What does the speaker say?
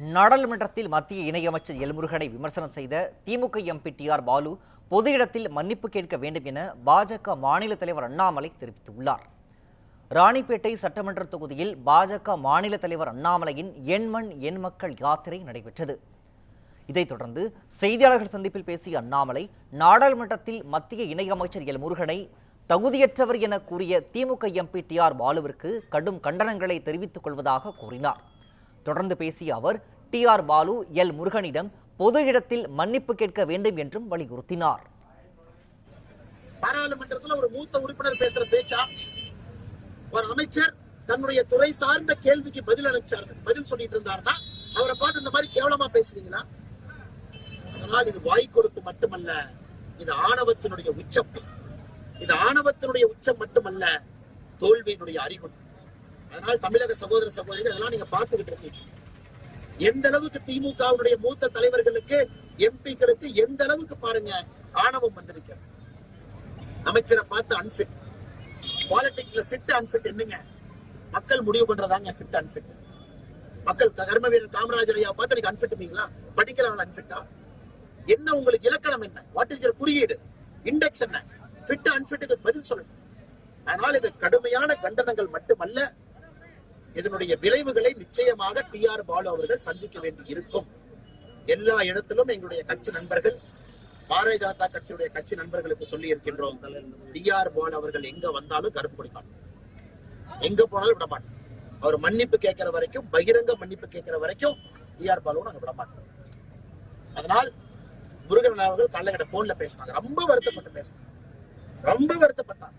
நாடாளுமன்றத்தில் மத்திய இணையமைச்சர் எல்முருகனை விமர்சனம் செய்த DMK MP T R Baalu பொது இடத்தில் மன்னிப்பு கேட்க வேண்டும் என பாஜக மாநில தலைவர் அண்ணாமலை தெரிவித்துள்ளார். ராணிப்பேட்டை சட்டமன்ற தொகுதியில் பாஜக மாநில தலைவர் அண்ணாமலையின் எண்மண் எண் மக்கள் யாத்திரை நடைபெற்றது. இதைத் தொடர்ந்து செய்தியாளர்கள் சந்திப்பில் பேசிய அண்ணாமலை நாடாளுமன்றத்தில் மத்திய இணையமைச்சர் எல் முருகனை தகுதியற்றவர் என கூறிய திமுக எம்பி டி ஆர் பாலுவிற்கு கடும் கண்டனங்களை தெரிவித்துக் கொள்வதாக கூறினார். தொடர்ந்து பேசிய அவர் டி ஆர் பாலு எல் முருகனிடம் பொது இடத்தில் மன்னிப்பு கேட்க வேண்டும் என்றும் வலியுறுத்தினார். பாராளுமன்றத்தில் ஒரு மூத்த உறுப்பினர் பேசுற பேச்சா? ஒரு அமைச்சர் தன்னுடைய துறை சார்ந்த கேள்விக்கு பதில் அளிச்சார். பதில் சொல்லிட்டு இருந்தாருன்னா அவரை பார்த்து இந்த மாதிரி கேவலமா பேசுவீங்களா? அதனால் இது வாய் கொடுப்பு மட்டுமல்ல இது ஆணவத்தினுடைய உச்சம். இது ஆணவத்தினுடைய உச்சம் மட்டுமல்ல தோல்வியினுடைய அறிகுறி. அதனால் தமிழக சகோதர சகோதரிகள் இதெல்லாம் நீங்க பார்த்துக்கிட்டு இருக்கீங்க. எந்த அளவுக்கு திமுகவுடைய மூத்த தலைவர்களுக்கு எம்பிக்களுக்கு எந்த அளவுக்கு பாருங்க ஆணவம் வந்திருக்கிறது அமைச்சரை பார்த்து அன்பிட் பாலிடிக்ஸ்ல ஃபிட் அன்பிட் என்னங்க? மக்கள் முடிவு பண்றதாங்க ஃபிட் அன்பிட் மக்கள் கர்ம வீரர் காமராஜர் ஐயா பார்த்து நீங்க அன்பிட்டுங்களா படிக்கிறவங்க அன்பிட்டா என்ன உங்களுக்கு இலக்கணம் என்ன? வாட் இஸ் குறியீடு? இண்டெக்ஸ் என்ன? ஃபிட் அன்பிட்டுக்கு பதில் சொல்லணும் அதனால் இது கடுமையான கண்டனங்கள் மட்டுமல்ல இதனுடைய விளைவுகளை நிச்சயமாக டி ஆர் பாலு அவர்கள் சந்திக்க வேண்டி இருக்கும் எல்லா இடத்திலும் எங்களுடைய கட்சி நண்பர்கள் பாரதிய ஜனதா கட்சியுடைய கட்சி நண்பர்களுக்கு சொல்லி இருக்கின்றோம் டி ஆர் பாலு அவர்கள் எங்க வந்தாலும் கருப்பு கொடிப்பாங்க எங்க போனாலும் விட மாட்டோம். அவர் மன்னிப்பு கேட்கிற வரைக்கும் பகிரங்க மன்னிப்பு கேட்கிற வரைக்கும் டி ஆர் பாலுவும் நாங்க விட மாட்டோம். அதனால் முருகன் அவர்கள் காலையில போன்ல பேசினாங்க. ரொம்ப வருத்தப்பட்டு பேசினாங்க. ரொம்ப வருத்தப்பட்டாங்க.